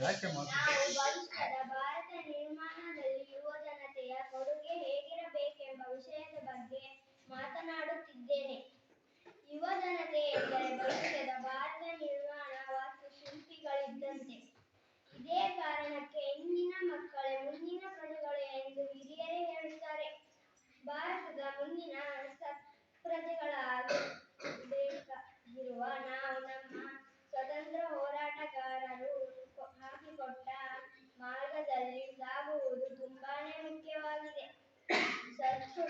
ಯಾಕೆ ಭಾರತ ನಿರ್ಮಾಣದಲ್ಲಿ ಯುವ ಜನತೆಯ ಕೊಡುಗೆ ಹೇಗಿರಬೇಕೆಂಬ ವಿಷಯದ ಬಗ್ಗೆ ಮಾತನಾಡುತ್ತಿದ್ದೇನೆ ಯುವ ಜನತೆ ಎಂದರೆ ಭವಿಷ್ಯದ ಭಾರತ ನಿರ್ಮಾಣ ವಾಸ್ತುಶಿಲ್ಪಿಗಳಿದ್ದಂತೆ ಇದೇ ಕಾರಣಕ್ಕೆ ಇಂದಿನ ಮಕ್ಕಳೇ ಮುಂದಿನ ಪ್ರಜೆಗಳು ಎಂದು ಹಿರಿಯರೇ ಹೇಳುತ್ತಾರೆ ಭಾರತದ ಮುಂದಿನ ಪ್ರಜೆಗಳಾಗಬೇಕಾಗಿರುವ ನಾವು ನಮ್ಮ ಸ್ವತಂತ್ರ ಹೋರಾಟಗಾರರು ಸಾಗುವುದು ತುಂಬಾನೇ ಮುಖ್ಯವಾಗಿದೆ. ಸದೃಢ